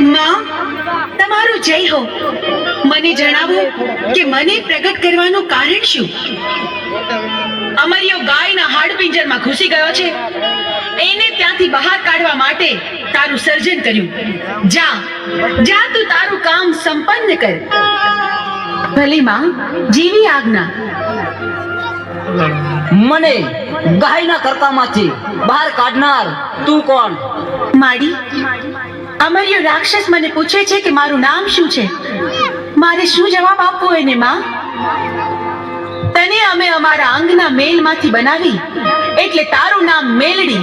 માં તમારું જય હો. મને જણાવો કે મને પ્રગટ કરવાનું કારણ શું? અમારીઓ ગાયના હાડપિંજરમાં ઘૂસી ગયો છે. એને ત્યાંથી બહાર કાઢવા માટે તારું સર્જન કર્યું. જા જા તું તારું કામ સંપન્ન કર. ભલે માં જીવી આજ્ઞા. મને ગાયના કરતામાંથી બહાર કાઢનાર તું કોણ? માડી અમર્યો રાક્ષસ મને પૂછે છે કે મારું નામ શું છે? મારે શું જવાબ આપવો એને, માં? તને અમે અમારા અંગના મેલમાંથી બનાવી, એટલે તારું નામ મેલડી.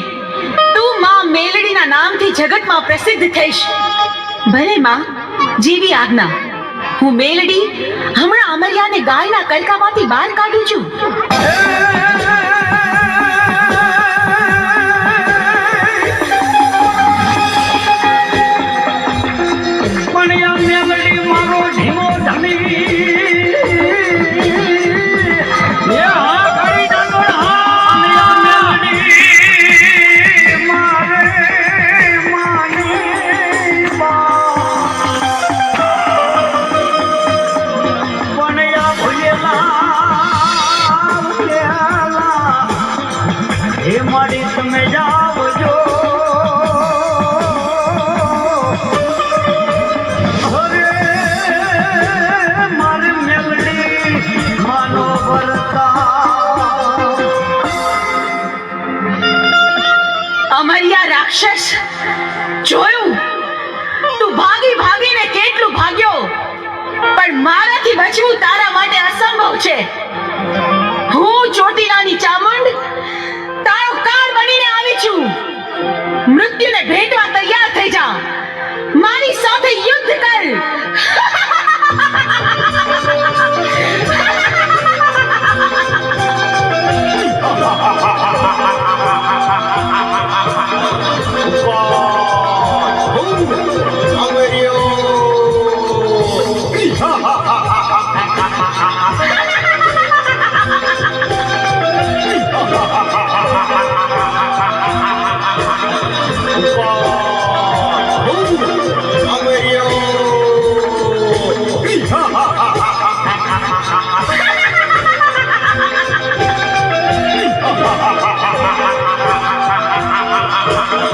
તું, માં, મેલડીના નામથી જગતમાં પ્રસિદ્ધ થઈશ. ભલે, માં, જીવી આજ્ઞા. હું મેલડી હમણાં અમર્યાને ગાયના કલકામાંથી બહાર કાઢું છું. પણ આ રાક્ષસ, જોયું? તું ભાગી ભાગીને કેટલું ભાગ્યો? પણ મારાથી બચવું તારા માટે અસંભવ છે. હું ચોટીલાની ચામુંડ, તારો કાળ બનીને આવી છું. મૃત્યુને ભેટવા તૈયાર થઈ જા. મારી સાથે યુદ્ધ કર. અમરિયો